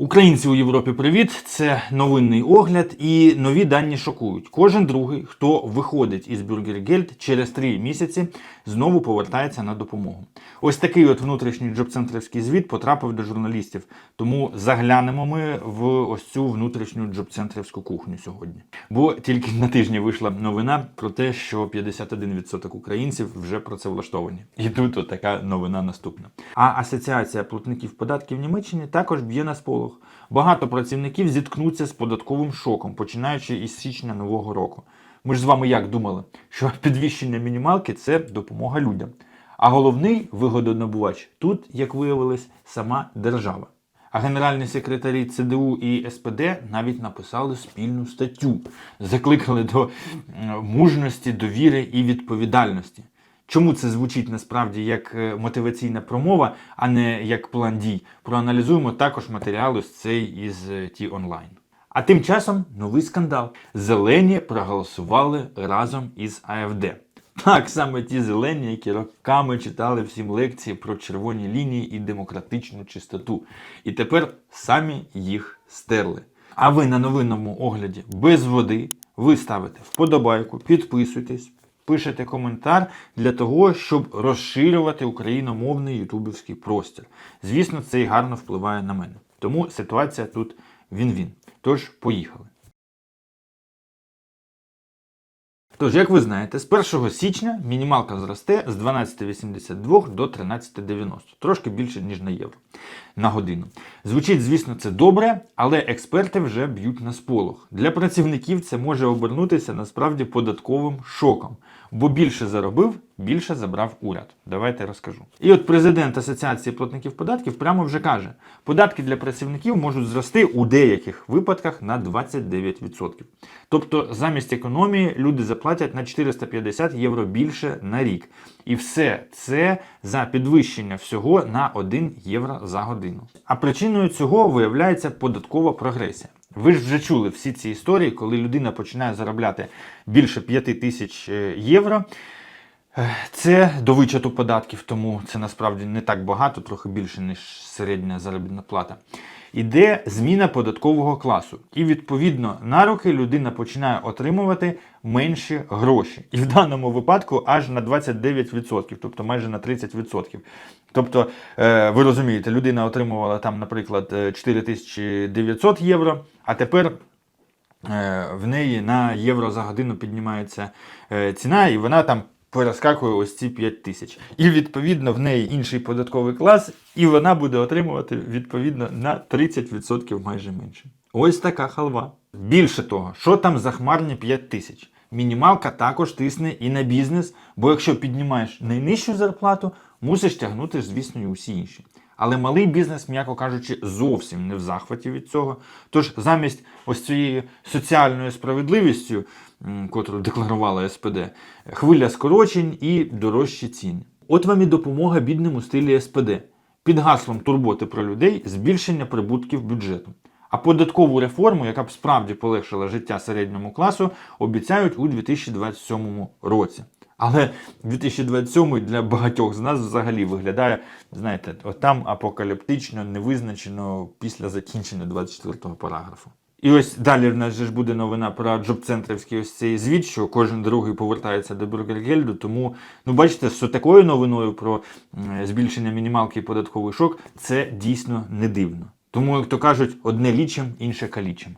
Українці у Європі, привіт! Це новинний огляд і нові дані шокують. Кожен другий, хто виходить із Бюргергельд через три місяці, знову повертається на допомогу. Ось такий от внутрішній джобцентрівський звіт потрапив до журналістів. Тому заглянемо ми в ось цю внутрішню джобцентрівську кухню сьогодні. Бо тільки на тижні вийшла новина про те, що 51% українців вже працевлаштовані. І тут така новина наступна. А асоціація платників податків в Німеччині також б'є на сполох. Багато працівників зіткнуться з податковим шоком, починаючи із січня нового року. Ми ж з вами як думали, що підвищення мінімалки це допомога людям. А головний вигодонабувач тут, як виявилось, сама держава. А генеральні секретарі ЦДУ і СПД навіть написали спільну статтю, закликали до мужності, довіри і відповідальності. Чому це звучить насправді як е, мотиваційна промова, а не як план дій? Проаналізуємо також матеріал ось цей із е, ті онлайн. А тим часом новий скандал. Зелені проголосували разом із АФД. Так, саме ті зелені, які роками читали всім лекції про червоні лінії і демократичну чистоту. І тепер самі їх стерли. А ви на новинному огляді без води ви ставите вподобайку, підписуйтесь, пишете коментар для того, щоб розширювати україномовний ютубівський простір. Звісно, це і гарно впливає на мене. Тому ситуація тут він-він. Тож, поїхали. Тож, як ви знаєте, з 1 січня мінімалка зросте з 12,82 до 13,90, трошки більше, ніж на євро на годину. Звучить, звісно, це добре, але експерти вже б'ють на сполох. Для працівників це може обернутися насправді податковим шоком, бо більше заробив, більше забрав уряд. Давайте розкажу. І от президент Асоціації платників податків прямо вже каже: податки для працівників можуть зрости у деяких випадках на 29%. Тобто замість економії люди заплатять на 450 євро більше на рік. І все це за підвищення всього на 1 євро за годину. А причиною цього виявляється податкова прогресія. Ви ж вже чули всі ці історії, коли людина починає заробляти більше 5 тисяч е, євро. Е, Це до вичету податків, тому це насправді не так багато, трохи більше, ніж середня заробітна плата. Іде зміна податкового класу. І відповідно на руки людина починає отримувати менші гроші. І в даному випадку аж на 29%, тобто майже на 30%. Тобто, е, ви розумієте, людина отримувала там, наприклад, е, 4900 євро, а тепер е, в неї на євро за годину піднімається е, ціна, і вона там перескакує ось ці 5 тисяч. І відповідно в неї інший податковий клас, і вона буде отримувати відповідно на 30% майже менше. Ось така халва. Більше того, що там за хмарні 5 тисяч? Мінімалка також тисне і на бізнес, бо якщо піднімаєш найнижчу зарплату, мусиш тягнути, звісно, і усі інші. Але малий бізнес, м'яко кажучи, зовсім не в захваті від цього. Тож замість ось цієї соціальної справедливістю, котру декларувала СПД, хвиля скорочень і дорожчі ціни. От вам і допомога бідним у стилі СПД. Під гаслом турботи про людей збільшення прибутків бюджету. А податкову реформу, яка б справді полегшила життя середньому класу, обіцяють у 2027 році. Але 2027 для багатьох з нас взагалі виглядає, знаєте, от там апокаліптично, невизначено після закінчення 24 параграфу. І ось далі в нас же ж буде новина про джоб-центрівський ось цей звіт, що кожен другий повертається до Бюргергельду. Тому, ну бачите, з такою новиною про збільшення мінімалки і податковий шок, це дійсно не дивно. Тому, як то кажуть, одне лічим, інше калічим.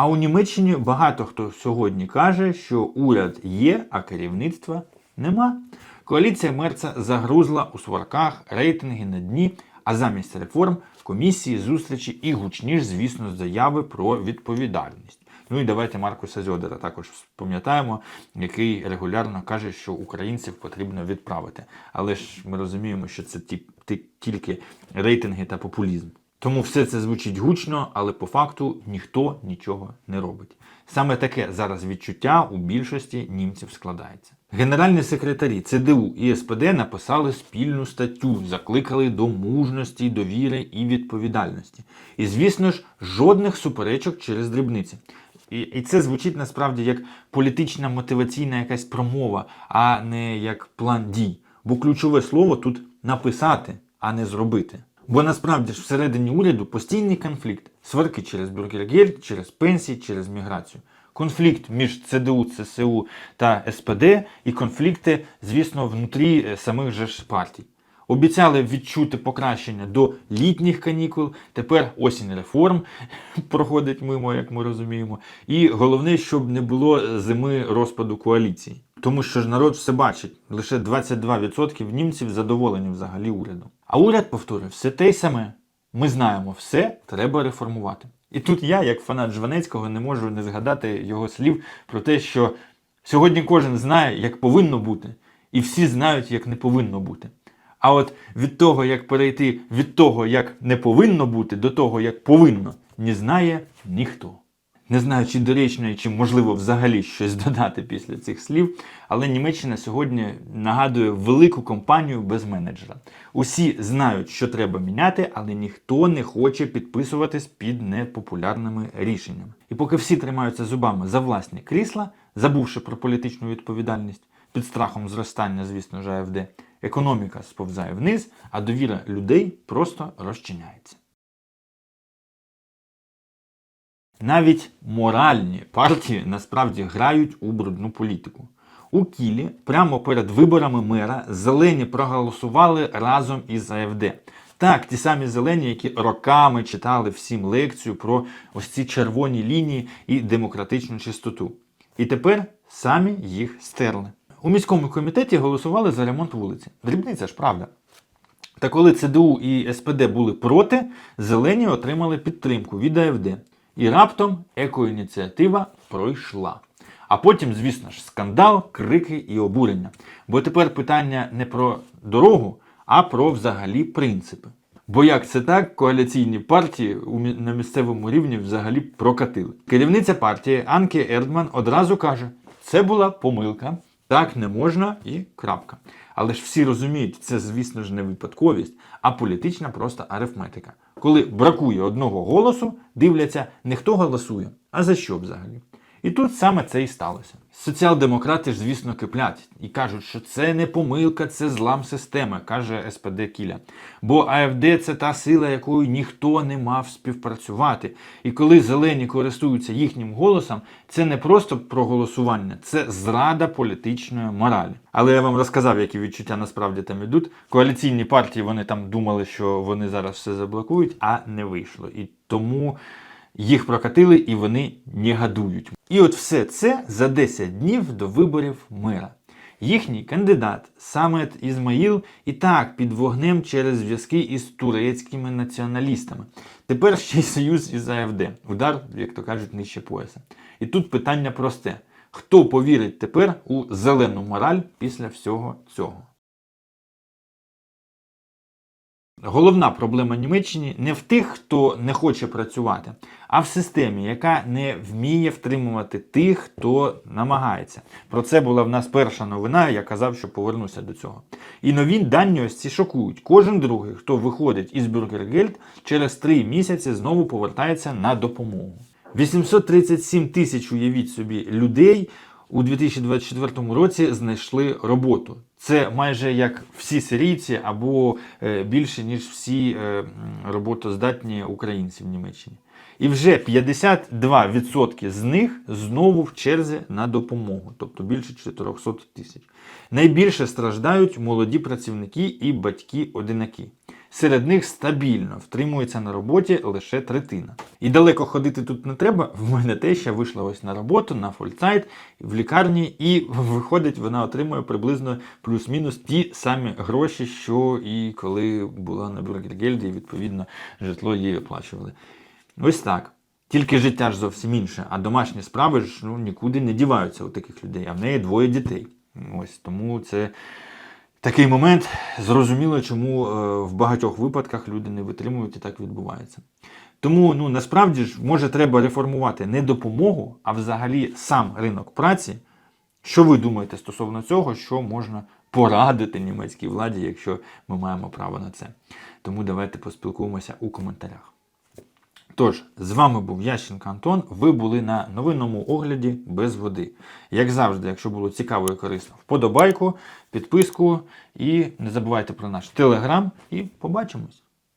А у Німеччині багато хто сьогодні каже, що уряд є, а керівництва нема. Коаліція Мерца загрузла у сварках, рейтинги на дні, а замість реформ комісії, зустрічі і гучні ж, звісно, заяви про відповідальність. Ну і давайте Маркуса Зьодера також пам'ятаємо, який регулярно каже, що українців потрібно відправити. Але ж ми розуміємо, що це ті, ті- тільки рейтинги та популізм. Тому все це звучить гучно, але по факту ніхто нічого не робить. Саме таке зараз відчуття у більшості німців складається. Генеральні секретарі ЦДУ і СПД написали спільну статтю, закликали до мужності, довіри і відповідальності. І, звісно ж, жодних суперечок через дрібниці. І, і це звучить насправді як політична мотиваційна якась промова, а не як план дій. Бо ключове слово тут написати, а не зробити. Бо насправді ж всередині уряду постійний конфлікт. Сварки через Бюргергельд, через пенсії, через міграцію. Конфлікт між ЦДУ, ЦСУ та СПД і конфлікти, звісно, внутрі е, самих же ж партій. Обіцяли відчути покращення до літніх канікул. Тепер осінь реформ проходить мимо, як ми розуміємо. І головне, щоб не було зими розпаду коаліції. Тому що ж народ все бачить, лише 22% німців задоволені взагалі урядом. А уряд повторює все те саме. Ми знаємо, все треба реформувати. І тут я, як фанат Жванецького, не можу не згадати його слів про те, що сьогодні кожен знає, як повинно бути, і всі знають, як не повинно бути. А от від того, як перейти від того, як не повинно бути, до того, як повинно, не знає ніхто. Не знаю, чи доречно, чи можливо взагалі щось додати після цих слів, але Німеччина сьогодні нагадує велику компанію без менеджера. Усі знають, що треба міняти, але ніхто не хоче підписуватись під непопулярними рішеннями. І поки всі тримаються зубами за власні крісла, забувши про політичну відповідальність, під страхом зростання, звісно ж, АФД, економіка сповзає вниз, а довіра людей просто розчиняється. Навіть моральні партії насправді грають у брудну політику. У Кілі прямо перед виборами мера зелені проголосували разом із АФД. Так, ті самі зелені, які роками читали всім лекцію про ось ці червоні лінії і демократичну чистоту. І тепер самі їх стерли. У міському комітеті голосували за ремонт вулиці. Дрібниця ж правда. Та коли ЦДУ і СПД були проти, зелені отримали підтримку від АФД. І раптом екоініціатива пройшла. А потім, звісно ж, скандал, крики і обурення. Бо тепер питання не про дорогу, а про взагалі принципи. Бо як це так, коаліційні партії на місцевому рівні взагалі прокатили. Керівниця партії Анке Ердман одразу каже: це була помилка, так не можна і крапка. Але ж всі розуміють, це, звісно ж, не випадковість, а політична просто арифметика. Коли бракує одного голосу, дивляться не хто голосує, а за що взагалі. І тут саме це і сталося. Соціал-демократи ж, звісно, киплять і кажуть, що це не помилка, це злам системи, каже СПД Кіля. Бо АФД це та сила, якою ніхто не мав співпрацювати. І коли зелені користуються їхнім голосом, це не просто проголосування, це зрада політичної моралі. Але я вам розказав, які відчуття насправді там ідуть. Коаліційні партії вони там думали, що вони зараз все заблокують, а не вийшло. І тому їх прокатили і вони негодують. І от все це за 10 днів до виборів мера. Їхній кандидат Самет Ізмаїл і так під вогнем через зв'язки із турецькими націоналістами. Тепер ще й союз із АФД. Удар, як то кажуть, нижче пояса. І тут питання просте: хто повірить тепер у зелену мораль після всього цього? Головна проблема Німеччини не в тих, хто не хоче працювати, а в системі, яка не вміє втримувати тих, хто намагається. Про це була в нас перша новина, я казав, що повернуся до цього. І нові дані ось ці шокують. Кожен другий, хто виходить із Бюргергельд, через три місяці знову повертається на допомогу. 837 тисяч, уявіть собі, людей у 2024 році знайшли роботу. Це майже як всі сирійці або е, більше, ніж всі е, роботоздатні українці в Німеччині. І вже 52% з них знову в черзі на допомогу, тобто більше 400 тисяч. Найбільше страждають молоді працівники і батьки-одинаки. Серед них стабільно втримується на роботі лише третина. І далеко ходити тут не треба. В мене теща вийшла ось на роботу на фольцайт в лікарні, і виходить, вона отримує приблизно плюс-мінус ті самі гроші, що і коли була на Бюргергельді, і відповідно житло їй оплачували. Ось так. Тільки життя ж зовсім інше, а домашні справи ж ну, нікуди не діваються у таких людей, а в неї двоє дітей. Ось тому це такий момент. Зрозуміло, чому е, в багатьох випадках люди не витримують і так відбувається. Тому ну, насправді ж може треба реформувати не допомогу, а взагалі сам ринок праці. Що ви думаєте стосовно цього, що можна порадити німецькій владі, якщо ми маємо право на це? Тому давайте поспілкуємося у коментарях. Тож, з вами був Ященко Антон. Ви були на новинному огляді без води. Як завжди, якщо було цікаво і корисно, вподобайку, підписку і не забувайте про наш телеграм і побачимось.